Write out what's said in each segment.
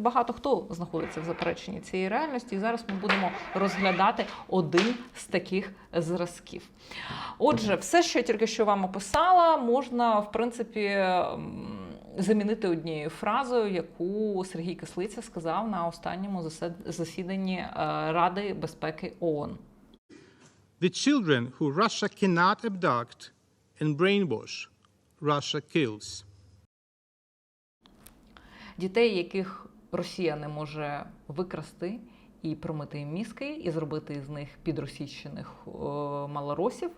Багато хто знаходиться в запереченні цієї реальності, і зараз ми будемо розглядати один з таких зразків. Отже, все, що я тільки що вам описала, можна в принципі замінити однією фразою, яку Сергій Кислиця сказав на останньому засіданні е, Ради безпеки ООН. The children who Russia cannot abduct and brainwash, Russia kills. Дітей, яких Росія не може викрасти і промити мізки, і зробити з них підросійщених е, малоросів.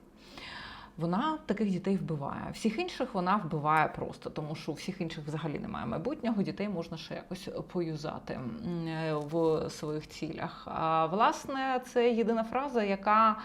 Вона таких дітей вбиває. Всіх інших вона вбиває просто, тому що у всіх інших взагалі немає майбутнього. Дітей можна ще якось поюзати е, в своїх цілях. А власне, це єдина фраза, яка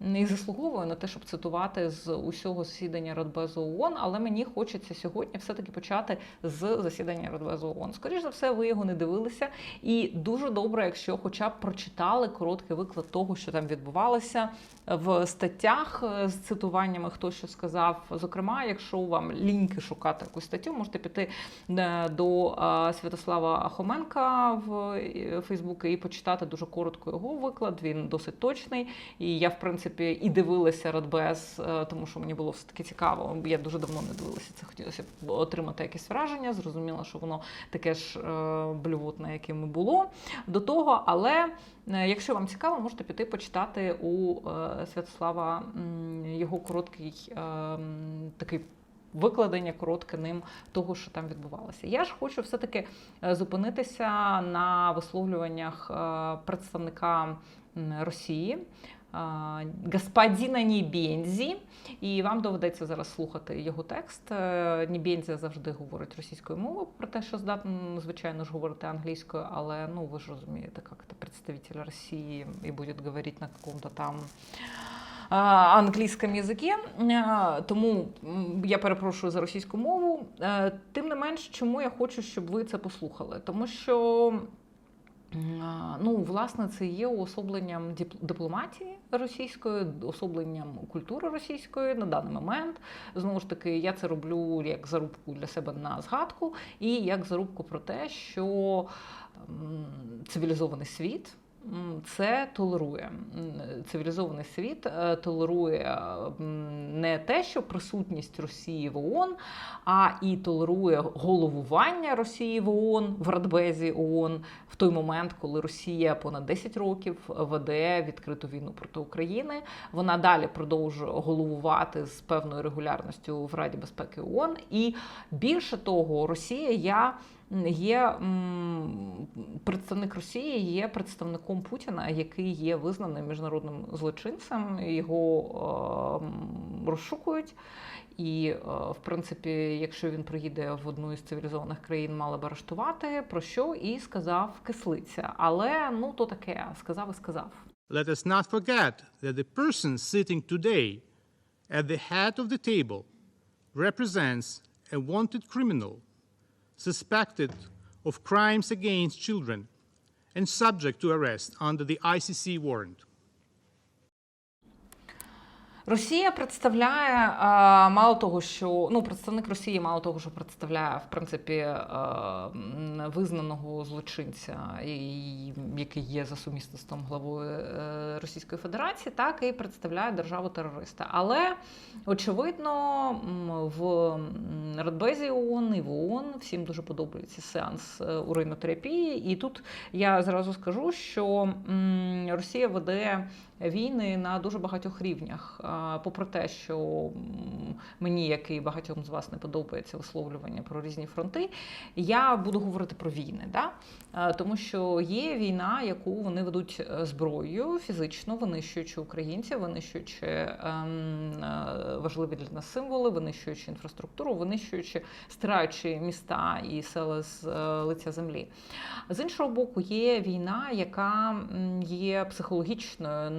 не заслуговує на те, щоб цитувати з усього засідання Радбезу ООН, але мені хочеться сьогодні все-таки почати з засідання Радбезу ООН. Скоріше за все, ви його не дивилися, і дуже добре, якщо хоча б прочитали короткий виклад того, що там відбувалося в статтях е, з цитуваннями, хто що сказав. Зокрема, якщо вам ліньки шукати якусь статтю, можете піти е, до е, Святослава Хоменка в Фейсбуці і почитати дуже коротко його виклад. Він досить точний. І я, в принципі, і дивилася Радбез, тому що мені було все таки цікаво. Я дуже давно не дивилася це. Хотілося б отримати якесь враження. Зрозуміла, що воно таке ж е, блювотне, яким і було до того. Але е, якщо вам цікаво, можете піти почитати у е, Святослава його короткий такий. Викладення коротке ним того, що там відбувалося. Я ж хочу все-таки зупинитися на висловлюваннях представника Росії господина Нібензі, і вам доведеться зараз слухати його текст. Е, Нібензі завжди говорить російською мовою, про те, що здатен, звичайно ж, говорити англійською, але ну ви ж розумієте, як це представитель Росії і буде говорити на якому-то там англійському язикі. Е, Тому я перепрошую за російську мову. Е, Тим не менш, чому я хочу, щоб ви це послухали? Тому що. Ну, власне, це є уособленням дипломатії російської, особленням культури російської на даний момент. Знову ж таки, я це роблю як зарубку для себе на згадку, і як зарубку про те, що цивілізований світ. Це толерує. Цивілізований світ е, толерує не те, що присутність Росії в ООН, а і толерує головування Росії в ООН в Радбезі ООН в той момент, коли Росія понад 10 років веде відкриту війну проти України. Вона далі продовжує головувати з певною регулярністю в Раді безпеки ООН. І більше того, Росія я. Є представник Росії, є представником Путіна, який є визнаним міжнародним злочинцем. Його е, розшукують. І, е, в принципі, якщо він приїде в одну із цивілізованих країн, мали б арештувати, про що і сказав кислиця. Але ну то таке, сказав і сказав. Let us not forget that the person sitting today at the head of the table represents a wanted criminal suspected of crimes against children and subject to arrest under the ICC warrant. Росія представляє мало того, що ну представник Росії, мало того, що представляє в принципі визнаного злочинця, який є за сумісництвом главою е, Російської Федерації, так і представляє державу терориста. Але очевидно, в Радбезі ООН і в ООН всім дуже подобається сеанс е, уринотерапії. І тут я зразу скажу, що Росія веде війни на дуже багатьох рівнях. Попри те, що мені, як і багатьом з вас, не подобається висловлювання про різні фронти, я буду говорити про війни. Да? Тому що є війна, яку вони ведуть е, зброєю, фізично винищуючи українців, винищуючи ем, е, важливі для нас символи, винищуючи інфраструктуру, винищуючи, стираючи міста і села з е, лиця землі. З іншого боку, є війна, яка є психологічною,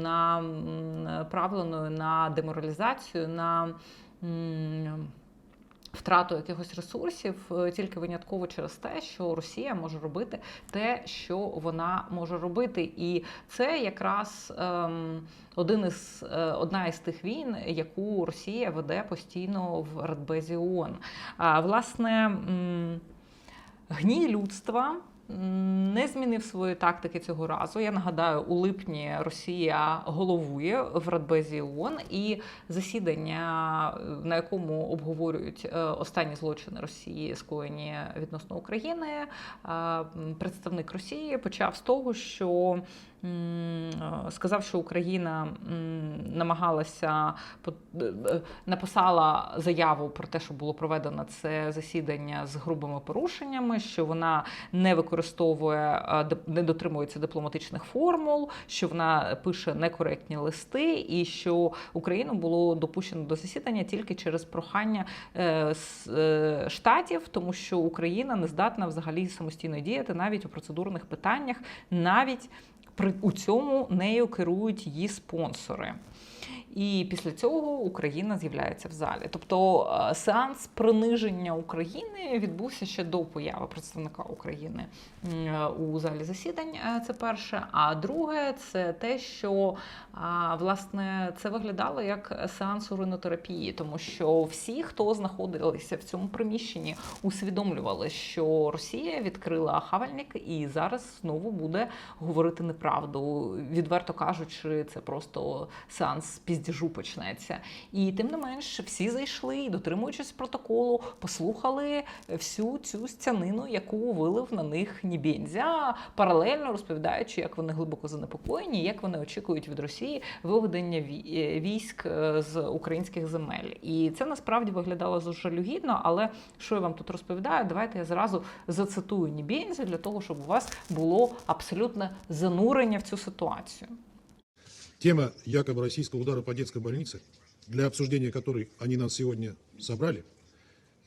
направленою на деморалізацію, на втрату якихось ресурсів е, тільки винятково через те, що Росія може робити те, що вона може робити, і це якраз ем, один із е, одна із тих війн, яку Росія веде постійно в Радбезі ООН. А власне. Гній людства не змінив свої тактики цього разу. Я нагадаю, у липні Росія головує в Радбезі ООН і засідання, на якому обговорюють е, останні злочини Росії, скоєні відносно України. е, Представник Росії почав з того, що сказав, що Україна намагалася е, е, написала заяву про те, що було проведено це засідання з грубими порушеннями, що вона не використовує е, не дотримується дипломатичних формул, що вона пише некоректні листи, і що Україну було допущено до засідання тільки через прохання штатів, тому що Україна не здатна взагалі самостійно діяти навіть у процедурних питаннях, навіть при у цьому нею керують її спонсори. І після цього Україна з'являється в залі. Тобто е, сеанс приниження України відбувся ще до появи представника України е, у залі засідань. е, Це перше. А друге, це те, що власне це виглядало як сеанс уринотерапії, тому що всі, хто знаходилися в цьому приміщенні, усвідомлювали, що Росія відкрила хавальник і зараз знову буде говорити неправду. Відверто кажучи, це просто сеанс піздіжу почнеться. І тим не менш, всі зайшли дотримуючись протоколу, послухали всю цю стянину, яку вилив на них Нібензя, паралельно розповідаючи, як вони глибоко занепокоєні, як вони очікують від Росії виведення е, військ е, з українських земель. І це насправді виглядало дуже жалюгідно, але що я вам тут розповідаю, давайте я зразу зацитую Нібензя для того, щоб у вас було абсолютно абсолютне занурення в цю ситуацію. Тема якобы российского удара по детской больнице, для обсуждения которой они нас сегодня собрали,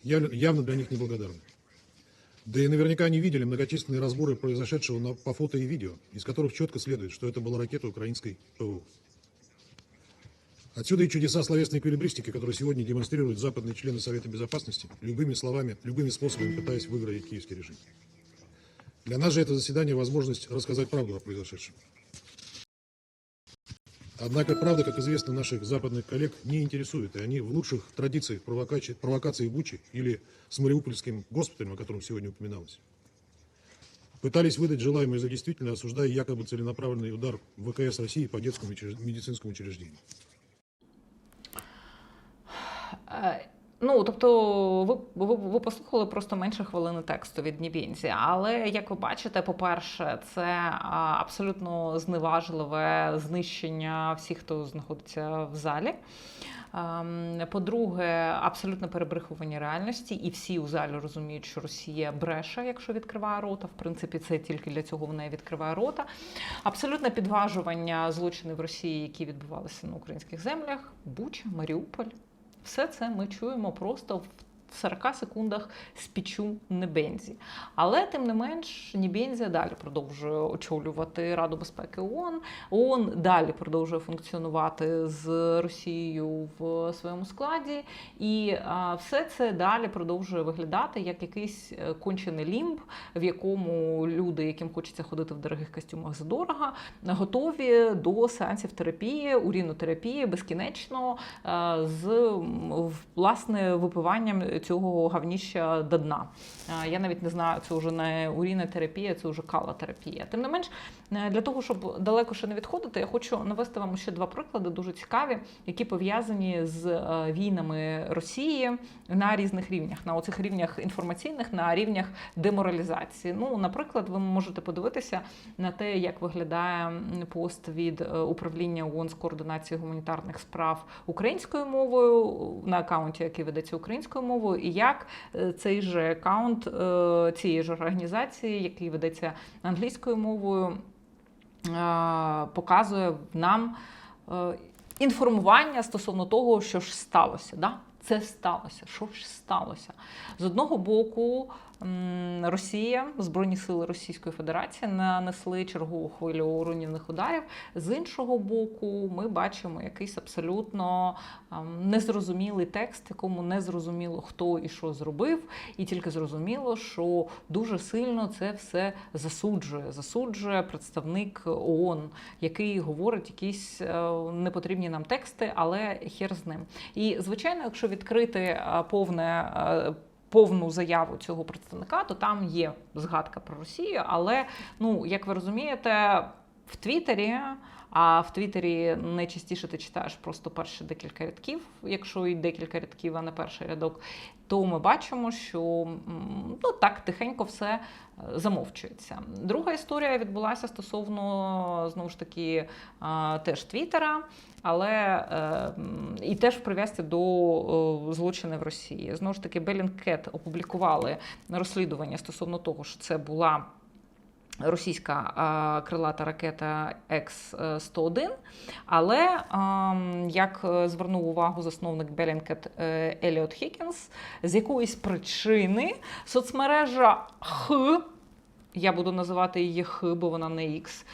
яв- явно для них неблагодарна. Да и наверняка они видели многочисленные разборы произошедшего на- по фото и видео, из которых четко следует, что это была ракета украинской ПВО. Отсюда и чудеса словесной эквилибристики, которые сегодня демонстрируют западные члены Совета Безопасности, любыми словами, любыми способами пытаясь выиграть киевский режим. Для нас же это заседание возможность рассказать правду о произошедшем. Однако правда, как известно, наших западных коллег не интересует, и они в лучших традициях провокаций, провокации Бучи или с Мариупольским госпиталем, о котором сегодня упоминалось, пытались выдать желаемое за действительно, осуждая якобы целенаправленный удар ВКС России по детскому медицинскому учреждению. Ну, тобто, ви, ви, ви послухали просто менше хвилини тексту від Нібінзі. Але як ви бачите, по-перше, це абсолютно зневажливе знищення всіх, хто знаходиться в залі. Ем, По-друге, абсолютно перебрехування реальності, і всі у залі розуміють, що Росія бреше, якщо відкриває рота. В принципі, це тільки для цього вона і відкриває рота. Абсолютне підважування злочинів Росії, які відбувалися на українських землях, Буча, Маріуполь. Все це ми чуємо просто в 40 секундах спічу Небензі. Але тим не менш, Небензі далі продовжує очолювати Раду безпеки ООН. ООН далі продовжує функціонувати з Росією в своєму складі, і все це далі продовжує виглядати як якийсь е, кончений лімб, в якому люди, яким хочеться ходити в дорогих костюмах задорого, готові до сеансів терапії, урінотерапії безкінечно е, з власне випиванням цього гавніща до дна. Е, Я навіть не знаю, це вже не урінотерапія, це вже калотерапія. Тим не менш, е, для того, щоб далеко ще не відходити, я хочу навести вам ще два приклади дуже цікаві, які пов'язані з е, війнами Росії на різних рівнях, на оцих рівнях інформаційних, на рівнях деморалізації. Ну, наприклад, ви можете подивитися на те, як виглядає пост від управління ООН з координації гуманітарних справ українською мовою на акаунті, який ведеться українською мовою, і як е, цей же акаунт е, цієї ж організації, який ведеться англійською мовою, е, показує нам інформування стосовно того, що ж сталося. Да? Це сталося. Що ж сталося? З одного боку, Росія, Збройні сили Російської Федерації нанесли чергову хвилю руйнівних ударів. З іншого боку, ми бачимо якийсь абсолютно незрозумілий текст, якому не зрозуміло, хто і що зробив, і тільки зрозуміло, що дуже сильно це все засуджує. Засуджує представник ООН, який говорить якісь е, непотрібні нам тексти, але хер з ним. І звичайно, якщо відкрити е, повне. Повну заяву цього представника, то там є згадка про Росію. Але ну як ви розумієте, в Твіттері. А в Твіттері найчастіше ти читаєш просто перші декілька рядків, якщо і декілька рядків, а не перший рядок, то ми бачимо, що ну так тихенько все е, замовчується. Друга історія відбулася стосовно знову ж таки е, теж Твіттера, але е, і теж в прив'язці до е, злочинів Росії. Знову ж таки, Bellingcat опублікували розслідування стосовно того, що це була. Російська крилата ракета X-101, але ам, як е, звернув увагу засновник Белінкет е, Еліот Хікінс, з якоїсь причини соцмережа Х, я буду називати її Х, бо вона не X,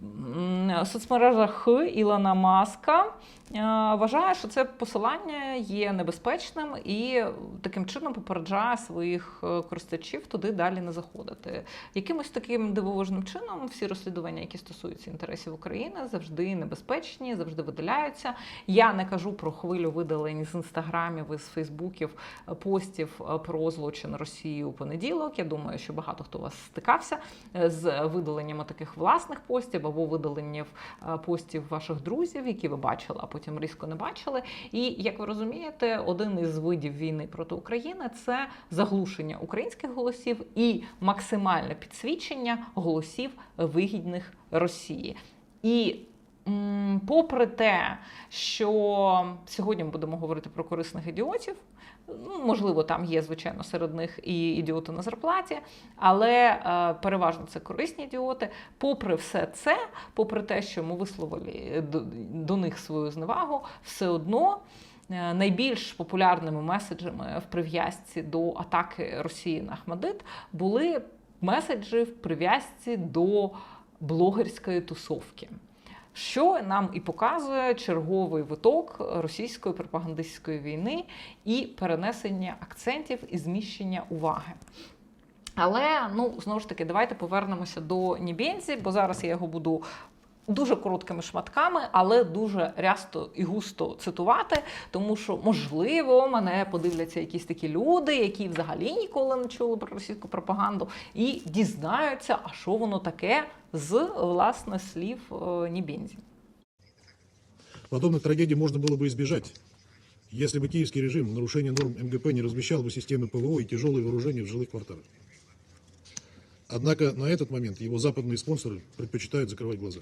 м, соцмережа Х Ілона Маска е, вважає, що це посилання є небезпечним і таким чином попереджає своїх е, користувачів туди далі не заходити. Якимось таким дивовижним чином всі розслідування, які стосуються інтересів України, завжди небезпечні, завжди видаляються. Я не кажу про хвилю видалень з інстаграмів і з фейсбуків е, постів про злочин Росії у понеділок. Я думаю, що багато хто у вас стикався з видаленнями таких власних постів або видаленням е, постів ваших друзів, які ви бачили, а потім різко не бачили. І як ви розумієте, один із видів війни проти України це заглушення українських голосів і максимальне підсвічення голосів вигідних Росії. І попри те, що сьогодні ми будемо говорити про корисних ідіотів. Ну, можливо, там є, звичайно, серед них і ідіоти на зарплаті, але е, переважно це корисні ідіоти. Попри все це, попри те, що ми висловили до, до них свою зневагу, все одно е, найбільш популярними меседжами в прив'язці до атаки Росії на Ахмадит були меседжі в прив'язці до блогерської тусовки. Що нам і показує черговий виток російської пропагандистської війни і перенесення акцентів і зміщення уваги. Але ну знову ж таки, давайте повернемося до Нібензі, бо зараз я його буду дуже короткими шматками, але дуже рясто і густо цитувати, тому що можливо мене подивляться якісь такі люди, які взагалі ніколи не чули про російську пропаганду, і дізнаються, а що воно таке з власне слів е, Нібензі. Подобных трагедий можно было бы избежать, если бы киевский режим в нарушение норм МГП не размещал бы системы ПВО и тяжелые вооружения в жилых кварталах. Однако на этот момент его западные спонсоры предпочитают закрывать глаза.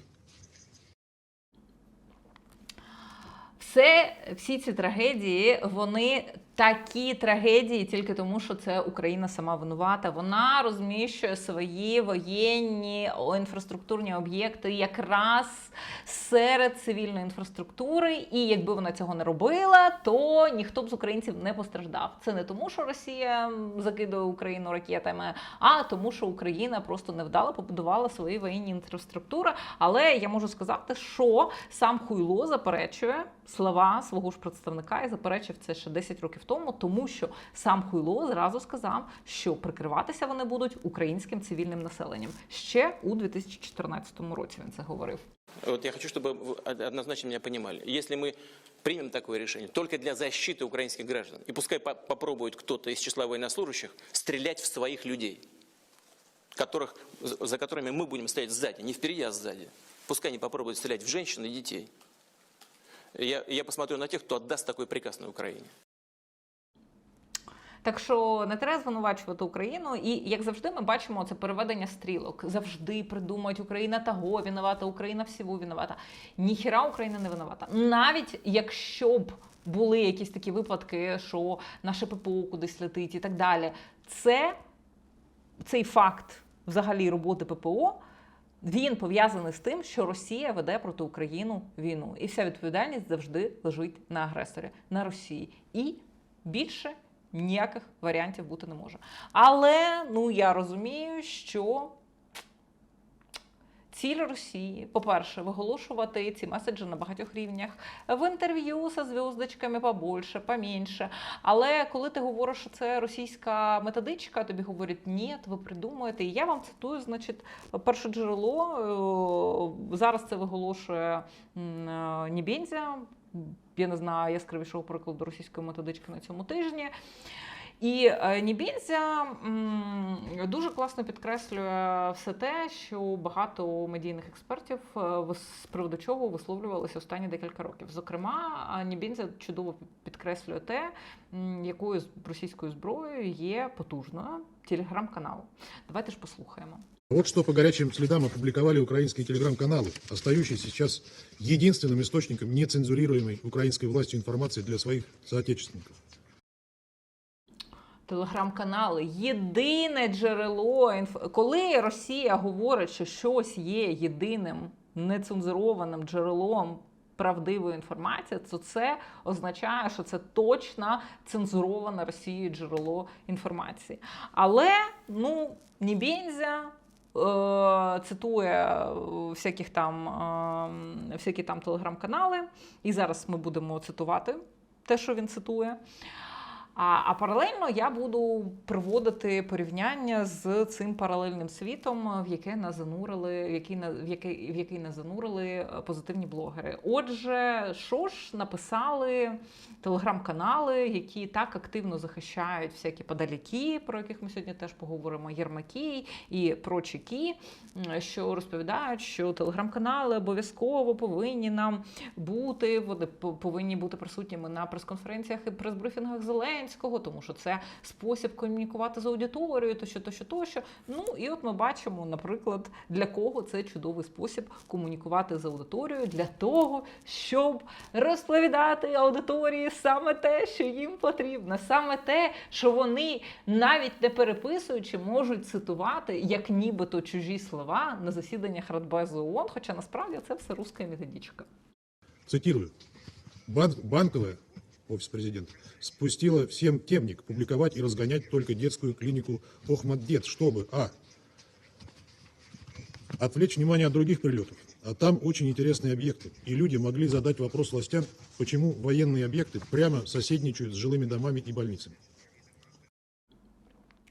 Все, всі ці трагедії, вони такі трагедії тільки тому, що це Україна сама винувата. Вона розміщує свої воєнні інфраструктурні об'єкти якраз серед цивільної інфраструктури. І якби вона цього не робила, то ніхто б з українців не постраждав. Це не тому, що Росія закидує Україну ракетами, а тому, що Україна просто невдало побудувала свої воєнні інфраструктури. Але я можу сказати, що сам Хуйло заперечує слова свого ж представника і заперечив це ще 10 років тому, тому що сам Хуйло зразу сказав, що прикриватися вони будуть українським цивільним населенням. Ще у 2014 році він це говорив. Вот я хочу, чтобы вы однозначно меня понимали. Если мы примем такое решение только для защиты украинских граждан, и пускай по- попробует кто-то из числа военнослужащих стрелять в своих людей, которых, за за которыми мы будем стоять сзади, не впереди, а сзади. Пускай они попробуют стрелять в женщин и детей. Я, я посмотрю на тех, кто отдаст такой приказ на Украине. Так що не треба звинувачувати Україну, і як завжди, ми бачимо це переведення стрілок. Завжди придумають Україна того винувата, Україна всього винувата. Ніхіра Україна не винувата. Навіть якщо б були якісь такі випадки, що наше ППО кудись летить і так далі. Це цей факт взагалі роботи ППО. Він пов'язаний з тим, що Росія веде проти Україну війну, і вся відповідальність завжди лежить на агресорі, на Росії. І більше ніяких варіантів бути не може. Але ну я розумію, що ціль Росії, по-перше, виголошувати ці меседжі на багатьох рівнях в інтерв'ю зі зв'язочками побольше, поменше. Але коли ти говориш, що це російська методичка, тобі говорять, ні, ви придумуєте. І я вам цитую, значить, перше джерело е, зараз це виголошує е, Нібензя. Я не знаю яскравішого прикладу російської методички на цьому тижні. І е, Нібінзя дуже класно підкреслює все те, що багато медійних експертів е, з приводу чого висловлювалися останні декілька років. Зокрема, е, Нібінзя чудово підкреслює те, якою російською зброєю є потужною телеграм-канал. Давайте ж послухаємо. Вот что по горячим следам опубликовали украинские телеграм-каналы, остающиеся сейчас единственным источником нецензурируемой украинской властью информации для своих соотечественников. Телеграм-канали єдине джерело інф... Коли Росія говорить, що щось є єдиним нецензурованим джерелом правдивої інформації, то це означає, що це точно цензуроване Росією джерело інформації. Але ну Нібензя е, цитує е, всяких там, е, всякі там телеграм-канали, і зараз ми будемо цитувати те, що він цитує. А, а паралельно я буду приводити порівняння з цим паралельним світом, в яке нас занурили, в який в який, в який нас занурили е, позитивні блогери. Отже, що ж написали телеграм-канали, які так активно захищають всякі подаляки, про яких ми сьогодні теж поговоримо, Єрмаки і прочики, що розповідають, що телеграм-канали обов'язково повинні нам бути, вони по- повинні бути присутніми на прес-конференціях і прес-брифінгах Зеленського, тому що це спосіб комунікувати з аудиторією, тощо, тощо, тощо. Ну і от ми бачимо, наприклад, для кого це чудовий спосіб комунікувати з аудиторією для того, щоб розповідати аудиторії саме те, що їм потрібно, саме те, що вони навіть не переписуючи, можуть цитувати як нібито чужі слова на засіданнях Радбезу ООН, хоча насправді це все руська методичка. Цитирую. Бан- Банковая, офис президента, спустила всем темник публиковать и разгонять только детскую клинику Охмаддет, чтобы а. отвлечь внимание от других прилетов, а там очень интересные объекты, и люди могли задать вопрос властям, почему военные объекты прямо соседничают с жилыми домами и больницами.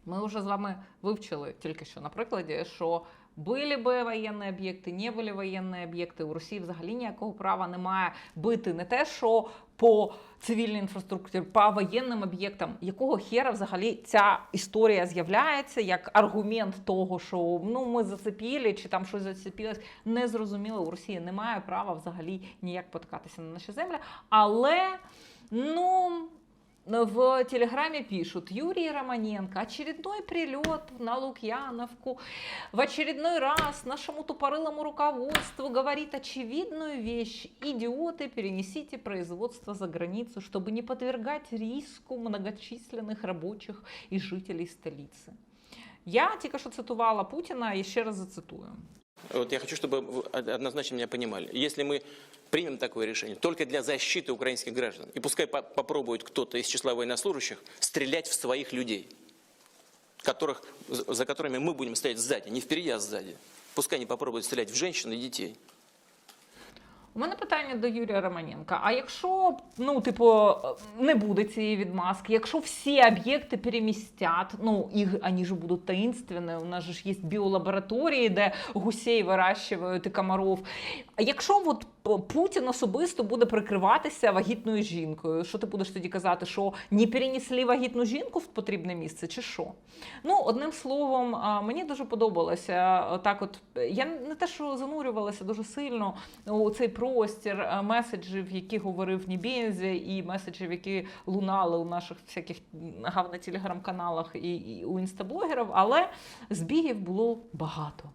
Ми вже з вами вивчили тільки що на прикладі, що були би воєнні об'єкти, не були воєнні об'єкти. У Росії взагалі ніякого права немає бити не те, що по цивільній інфраструктурі, по воєнним об'єктам. Якого хера взагалі ця історія з'являється як аргумент того, що ну ми зацепили чи там щось зацепилось, не зрозуміло. У Росії немає права взагалі ніяк потикатися на наші землі. Але ну. В Телеграме пишут, Юрий Романенко, очередной прилет на Лукьяновку. В очередной раз нашему тупорылому руководству говорит очевидную вещь. Идиоты, перенесите производство за границу, чтобы не подвергать риску многочисленных рабочих и жителей столицы. Я тільки що цитувала Путіна і ще раз зацитую. Вот я хочу, чтобы вы однозначно меня понимали. Если мы примем такое решение только для защиты украинских граждан, и пускай по- попробует кто-то из числа военнослужащих стрелять в своих людей, которых, за которыми мы будем стоять сзади, не впереди, а сзади. Пускай они попробуют стрелять в женщин и детей. У мене питання до Юрія Романенка. А якщо ну, типу, не буде цієї відмазки, якщо всі об'єкти перемістять, ну їх вони ж будуть таїнственні, у нас ж є біолабораторії, де гусей вирощують і комаров. А якщо от Путін особисто буде прикриватися вагітною жінкою, що ти будеш тоді казати, що не перенесли вагітну жінку в потрібне місце, чи що? Ну, одним словом, мені дуже подобалося так. От я не те, що занурювалася дуже сильно у цей простір е, меседжів, які говорив Нібензі, і меседжів, які лунали у наших всяких гавна телеграм-каналах і, і у інстаблогерів, але збігів було багато.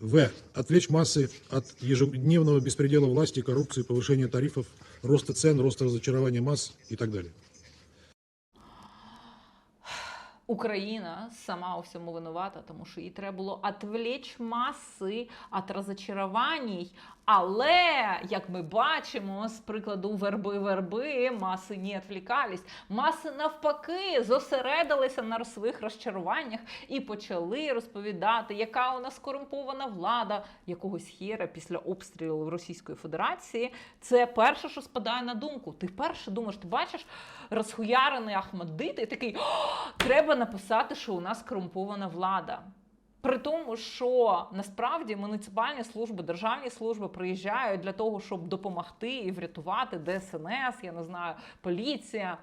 В. Отвлечь массы от ежедневного беспредела власти, коррупции, повышения тарифов, роста цен, роста разочарования масс и так далее. Україна сама у всьому винувата, тому що їй треба було отвлечь маси від розочарувань. Але, як ми бачимо, з прикладу верби верби, маси не відвлікались. Маси навпаки зосередилися на своїх розчаруваннях і почали розповідати, яка у нас корумпована влада якогось хера після обстрілу Російської Федерації. Це перше, що спадає на думку. Ти перше думаєш, ти бачиш розхуярений Ахмадит і такий треба написати, що у нас корумпована влада. При тому, що насправді муніципальні служби, державні служби приїжджають для того, щоб допомогти і врятувати ДСНС, я не знаю, поліція.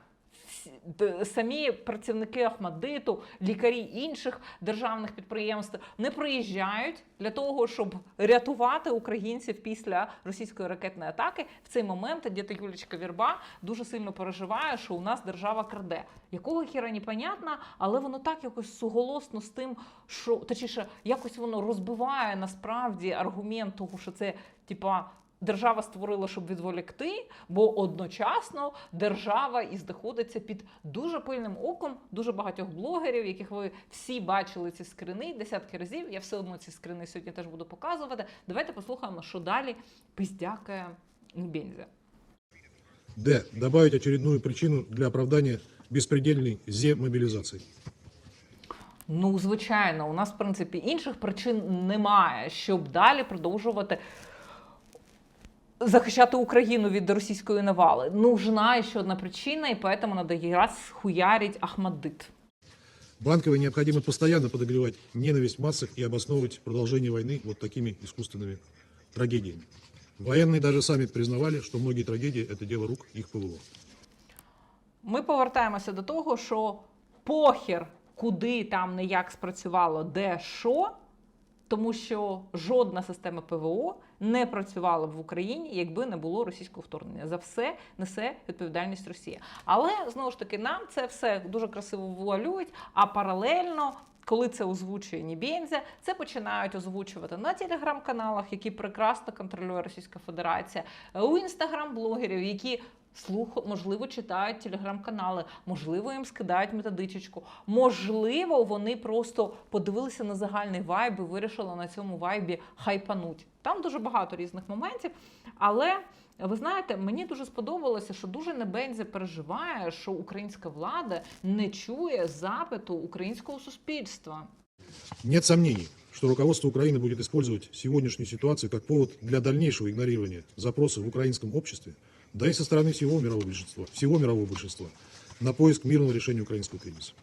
Самі працівники Ахмадиту, лікарі інших державних підприємств не приїжджають для того, щоб рятувати українців після російської ракетної атаки. В цей момент діти Юлічка Вірба дуже сильно переживає, що у нас держава краде. Якого хіра непонятно, але воно так якось суголосно з тим, що точніше, якось воно розбиває насправді аргумент того, що це типа. Держава створила, щоб відволікти, бо одночасно держава і знаходиться під дуже пильним оком дуже багатьох блогерів, яких ви всі бачили ці скрини десятки разів. Я все одно ці скрини сьогодні теж буду показувати. Давайте послухаємо, що далі пиздякає Небензя. Д. Добавить очередную причину для оправдания беспредельной зе-мобилизации. Ну, звичайно, у нас, в принципі, інших причин немає, щоб далі продовжувати захищати Україну від російської навали. Нужна ще одна причина, і поэтому надо якраз хуярить Ахмадит. Банковой необходимо постоянно подогревать ненависть в массах и обосновывать продолжение войны вот такими искусственными трагедиями. Военные даже сами признавали, что многие трагедии – это дело рук их ПВО. Ми повертаємося до того, що похер, куди там не як спрацювало, де що, тому що жодна система ПВО не працювала б в Україні, якби не було російського вторгнення. За все несе відповідальність Росія. Але знову ж таки, нам це все дуже красиво вуалюють, а паралельно. Коли це озвучує Нібензя, це починають озвучувати на телеграм-каналах, які прекрасно контролює Російська Федерація, у інстаграм-блогерів, які слух, можливо, читають телеграм-канали, можливо, їм скидають методичечку. Можливо, вони просто подивилися на загальний вайб і вирішили на цьому вайбі хайпануть. Там дуже багато різних моментів. Але ви знаєте, мені дуже сподобалося, що дуже Небензя переживає, що українська влада не чує запиту українського суспільства. Нет сомнений, что руководство Украины будет использовать сегодняшнюю ситуацию как повод для дальнейшего игнорирования запросов в украинском обществе, да и со стороны всего мирового большинства, всего мирового большинства, на поиск мирного решения украинского кризиса.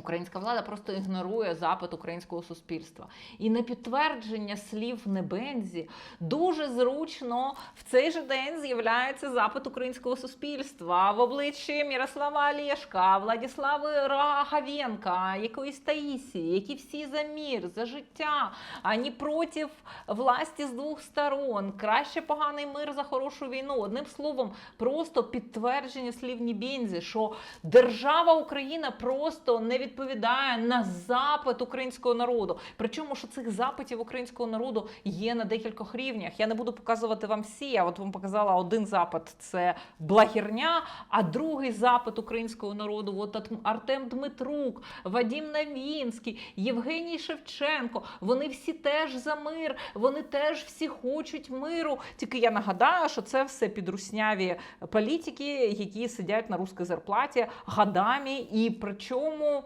Українська влада просто ігнорує запит українського суспільства. І на підтвердження слів Небензі дуже зручно в цей же день з'являється запит українського суспільства в обличчі Мірослава Олєшка, Владислави Рагавенка, якоїсь Таїсії, які всі за мір, за життя, ані проти власті з двох сторон. Краще поганий мир за хорошу війну. Одним словом, просто підтвердження слів Нібензі, що держава Україна просто не відповідає на запит українського народу. Причому що цих запитів українського народу є на декількох рівнях. Я не буду показувати вам всі. Я от вам показала один запит це благірня, а другий запит українського народу. От Артем Дмитрук, Вадім Навінський, Євгеній Шевченко. Вони всі теж за мир, вони теж всі хочуть миру. Тільки я нагадаю, що це все підрусняві політики, які сидять на русській зарплаті годами, і причому.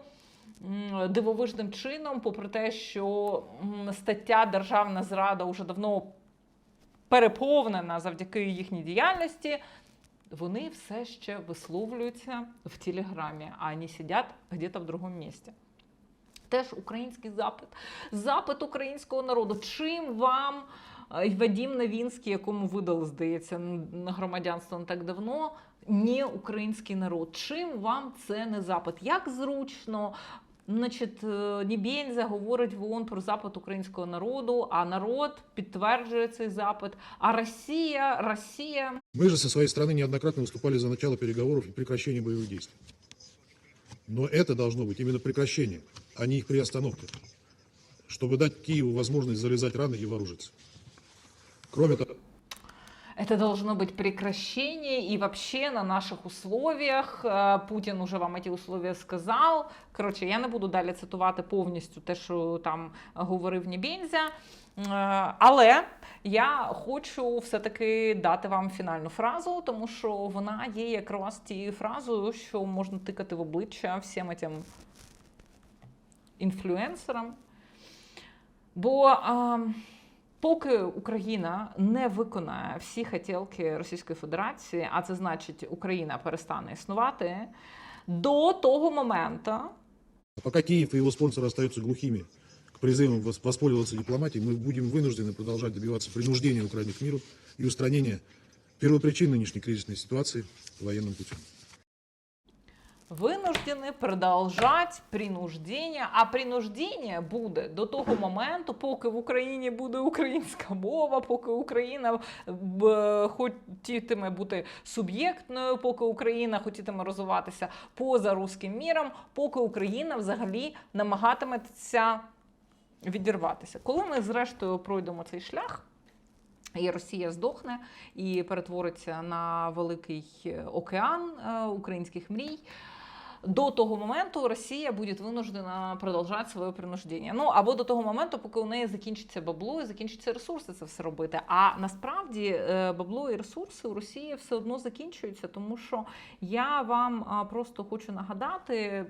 Дивовижним чином, попри те, що стаття Державна зрада вже давно переповнена завдяки їхній діяльності, вони все ще висловлюються в Телеграмі, а не сидять где-то в другому місці. Теж український запит. Запит українського народу. Чим вам е, Вадім Новінський, якому видали, здається, громадянство не так давно, не український народ? Чим вам це не запит? Як зручно? Значить, е, Нібєнзя говорить в ООН про запит українського народу, а народ підтверджує цей запит. А Росія, Росія Мы же со своей стороны неоднократно выступали за начало переговоров и прекращение боевых действий. Но это должно быть именно прекращение, а не их приостановка, чтобы дать Киеву возможность залезать раны и вооружиться. Кроме того, Это должно быть прекращение и вообще на наших условиях. Е, Путін уже вам ці условия сказав. Коротше, я не буду далі цитувати повністю те, що там говорив Нібензя. Е, Але я хочу все-таки дати вам фінальну фразу, тому що вона є якраз тією фразою, що можна тикати в обличчя всім цим інфлюенсерам. Бо а, поки Україна не виконає всі хотілки Російської Федерації, а це значить, Україна перестане існувати, до того моменту пока Киев и его спонсоры остаются глухими к призывам вос- воспользоваться дипломатией, мы будем вынуждены продолжать добиваться принуждения Украины к миру и устранения первопричин нынешней кризисной ситуации военным путем. вынуждены продовжать принуждення. А принуждення буде до того моменту, поки в Україні буде українська мова, поки Україна хотітиме бути суб'єктною, поки Україна хотітиме розвиватися поза руським міром, поки Україна взагалі намагатиметься відірватися. Коли ми зрештою пройдемо цей шлях. І Росія здохне і перетвориться на великий океан е, українських мрій. До того моменту Росія буде винуждена продовжувати своє принуждення. Ну або до того моменту, поки у неї закінчиться бабло і закінчаться ресурси це все робити. А насправді е, бабло і ресурси у Росії все одно закінчуються, тому що я вам просто хочу нагадати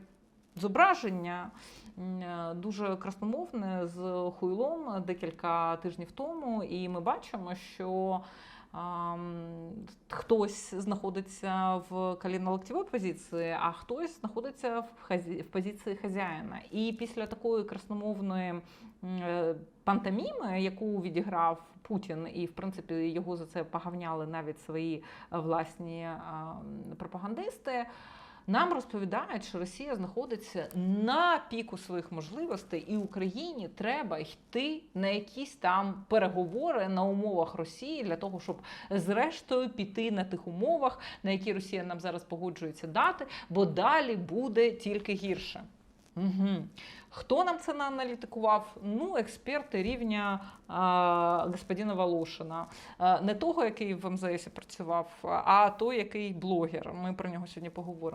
зображення е, дуже красномовне з хуйлом декілька тижнів тому, і ми бачимо, що хтось знаходиться в коліно-локтєвій позиції, а хтось знаходиться в, хазі... в позиції хазяїна. І після такої красномовної е, пантоміми, яку відіграв Путін, і в принципі його за це погавняли навіть свої е, власні пропагандисти. Нам розповідають, що Росія знаходиться на піку своїх можливостей, і Україні треба йти на якісь там переговори на умовах Росії для того, щоб зрештою піти на тих умовах, на які Росія нам зараз погоджується дати, бо далі буде тільки гірше. Угу. Хто нам це нааналітикував? Ну, експерти рівня а, господина Волошина. А, не того, який в МЗС працював, а той, який блогер. Ми про нього сьогодні поговоримо.